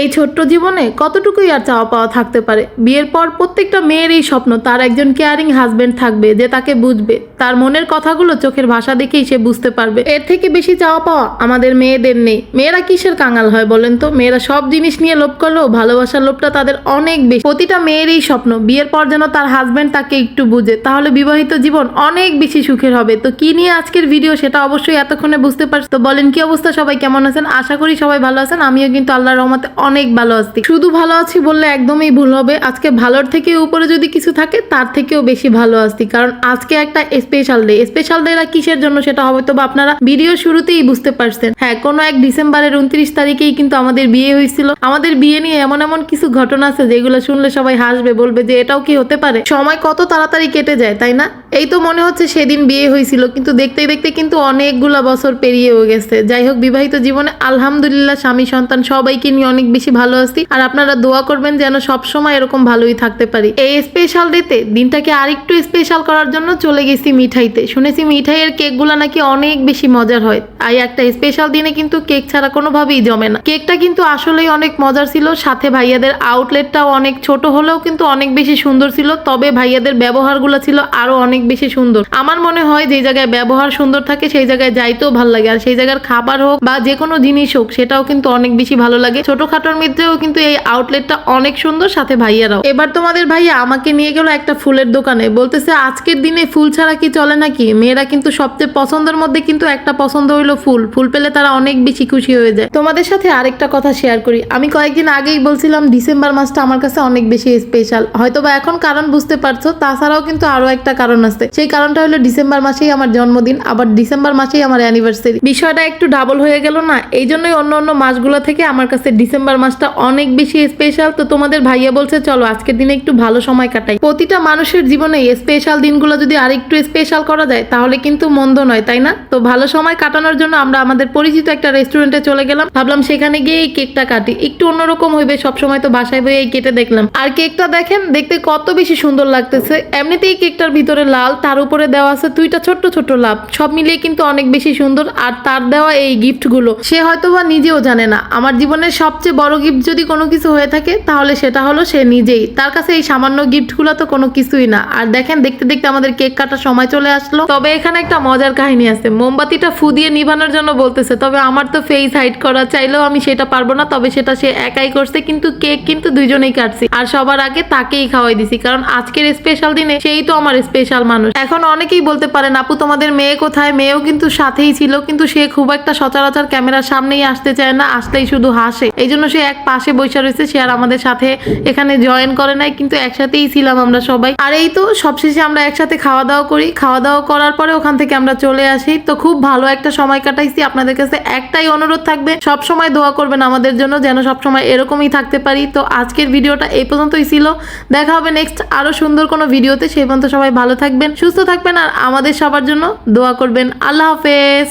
এই ছোট্ট জীবনে কতটুকুই আর চাওয়া পাওয়া থাকতে পারে? বিয়ের পর প্রত্যেকটা মেয়ের এই স্বপ্ন, তার একজন কেয়ারিং হাজবেন্ড থাকবে যে তাকে বুঝবে। তার মনের কথাগুলো চোখের ভাষা দেখেই সে বুঝতে পারবে। এর থেকে বেশি চাওয়া পাওয়া আমাদের মেয়েদের নেই। মেয়েরা কিসের কাঙাল হয় বলেন তো? মেয়েরা সব জিনিস নিয়ে লোভ করলেও ভালোবাসার লোভটা তাদের অনেক বেশি। প্রতিটা মেয়েরই স্বপ্ন, বিয়ের পর যেন তার হাজবেন্ড তাকে একটু বুঝে। তাহলে বিবাহিত জীবন অনেক বেশি সুখের হবে। তো কি নিয়ে আজকের ভিডিও সেটা অবশ্যই এতক্ষণে বুঝতে পারছি? তো বলেন কি অবস্থা? সবাই কেমন আছেন? আশা করি সবাই ভালো আছেন। আমিও কিন্তু আল্লাহর রহমতে অনেক ভালো আছি। শুধু ভালো আছি বললে একদমই ভুল হবে। আজকে ভালোর থেকে উপরে যদি কিছু থাকে, তার থেকেও বেশি ভালো আছি। কারণ আজকে একটা স্পেশাল ডে স্পেশাল ডেটা কিসের জন্য সেটা হবে বা আপনারা ভিডিও শুরুতেই বুঝতে পারছেন। হ্যাঁ কোনো এক ডিসেম্বরের উনত্রিশ তারিখেই কিন্তু আমাদের বিয়ে হয়েছিল। আমাদের বিয়ে নিয়ে এমন এমন কিছু ঘটনা আছে যেগুলো শুনলে সবাই হাসবে, বলবে যে এটাও কি হতে পারে? সময় কত তাড়াতাড়ি কেটে যায়, তাই না? এই তো মনে হচ্ছে সেদিন বিয়ে হয়েছিল, কিন্তু দেখতে দেখতে কিন্তু অনেকগুলা বছর পেরিয়েও গেছে। যাই হোক, বিবাহিত জীবনে আলহামদুলিল্লাহ স্বামী, সন্তান সবাইকে নিয়ে অনেক বেশি ভালো আছি, আর আপনারা দোয়া করবেন যেন সব সময় এরকম ভালোই থাকতে পারি। এই স্পেশাল ডেতে দিনটাকে আরেকটু স্পেশাল করার জন্য চলে গেছি মিঠাইতে। শুনেছি মিঠাইয়ের কেকগুলা নাকি অনেক বেশি মজার হয়। আর একটা স্পেশাল দিনে কিন্তু কেক ছাড়া কোনোভাবেই জমে না। কেকটা কিন্তু আসলেই অনেক মজার ছিল, সাথে ভাইয়াদের আউটলেটটাও অনেক ছোট হলেও কিন্তু অনেক বেশি সুন্দর ছিল, তবে ভাইয়াদের ব্যবহারগুলো ছিল আরও অনেক বেশি সুন্দর। আমার মনে হয় যে জায়গায় ব্যবহার সুন্দর থাকে, সেই জায়গায় যাইতেও ভালো লাগে। আর সেই জায়গার খাবার হোক বা যে কোনো জিনিস হোক, সেটাও কিন্তু অনেক বেশি ভালো লাগে। ছোটখাটোর মধ্যেও কিন্তু এই আউটলেটটা অনেক সুন্দর। সাথে ভাইয়ারাও। এবার তোমাদের ভাইয়া আমাকে নিয়ে গেল একটা ফুলের দোকানে। বলতেছে, আজকের দিনে ফুল ছাড়া কি চলে নাকি? মেয়েরা কিন্তু সবচেয়ে পছন্দের মধ্যে কিন্তু একটা পছন্দ হইল ফুল। ফুল পেলে তারা অনেক বেশি খুশি হয়ে যায়। তোমাদের সাথে আরেকটা কথা শেয়ার করি। আমি কয়েকদিন আগেই বলছিলাম, ডিসেম্বর মাসটা আমার কাছে অনেক বেশি স্পেশাল হয়তো বা এখন কারণ বুঝতে পারছ, তাছাড়াও কিন্তু আরও একটা কারণ আছে। সেই কারণটা হলো ডিসেম্বর মাসেই আমার জন্মদিন, আবার ডিসেম্বর মাসেই আমার অ্যানিভার্সারি বিষয়টা একটু ডাবল হয়ে গেল না? এই জন্যই অন্য অন্য মাসগুলো থেকে আমার কাছে ডিসেম্বর মাসটা অনেক বেশি স্পেশাল তো তোমাদের ভাইয়া বলছে, চলো, আজকের দিনে একটু ভালো সময় কাটাই। প্রতিটা মানুষের জীবনে স্পেশাল দিনগুলো যদি আরেকটু স্পেশাল করা যায়, তাহলে কিন্তু মন্দ নয়, তাই না? তো ভালো সময় কাটানোর জন্য আমরা আমাদের পরিচিত একটা রেস্টুরেন্টে চলে গেলাম। ভাবলাম সেখানে গিয়ে এই কেকটা কাটি। একটু অন্যরকম হইবে, সবসময় তো বাসায় বই এই কেটে দেখলাম। আর কেকটা দেখেন, দেখতে কত বেশি সুন্দর লাগতেছে। এমনিতেই কেকটার ভিতরে লাল তার উপরে দেওয়া আছে দুইটা ছোট্ট ছোট্ট লাভ। সব মিলিয়ে কিন্তু অনেক বেশি সুন্দর। আর তার দেওয়া এই গিফটগুলো, সে হয়তো বা নিজেও জানে না। আমার জীবনের সবচেয়ে বড় গিফট যদি কোনো কিছু হয়ে থাকে, তাহলে সেটা হলো সে নিজেই। তার কাছে এই সামান্য গিফটগুলো তো কোনো কিছুই না। আর দেখেন, দেখতে দেখতে আমাদের কেক কাটার সময় চলে আসলো। তবে এখানে একটা মজার কাহিনী আছে। মোমবাতিটা ফু দিয়ে নিভানোর জন্য বলতেছে, তবে আমার তো ফেস হাইড করা, চাইলেও আমি সেটা পারব না। তবে সেটা সে একাই করছে, কিন্তু কেক কিন্তু দুইজনেই কাটছি। আর সবার আগে তাকেই খাওয়াই দিছি। কারণ আজকের স্পেশাল দিনে, সেই তো আমার স্পেশাল মানুষ। এখন অনেকেই বলতে পারেন, আপু, তোমাদের মেয়ে কোথায়? মেয়েও কিন্তু সাথেই ছিল, কিন্তু সে খুব একটা সচরাচর ক্যামেরার সামনেই আসতে চায় না, আসলেই শুধু হাসে। এই জন্য সে এক পাশে বসে রয়েছে, সে আর আমাদের সাথে এখানে জয়েন করে নাই, কিন্তু একসাথেই ছিলাম আমরা সবাই। আর এই তো সবশেষে আমরা একসাথে খাওয়া দাওয়া করি। খাওয়া দাওয়া করার পরে ওখান থেকে আমরা চলে আসি। তো খুব ভালো একটা সময় কাটাইছি। আপনাদের কাছে একটাই অনুরোধ থাকবে, সব সময় দোয়া করবেন আমাদের জন্য, যেন সব সময় এরকমই থাকতে পারি। তো আজকের ভিডিওটা এই পর্যন্তই ছিল। দেখা হবে নেক্সট আরও সুন্দর কোনো ভিডিওতে। সেই পর্যন্ত সবাই ভালো থাকবেন সুস্থ থাকবেন আর আমাদের সবার জন্য দোয়া করবেন। আল্লাহ হাফেজ।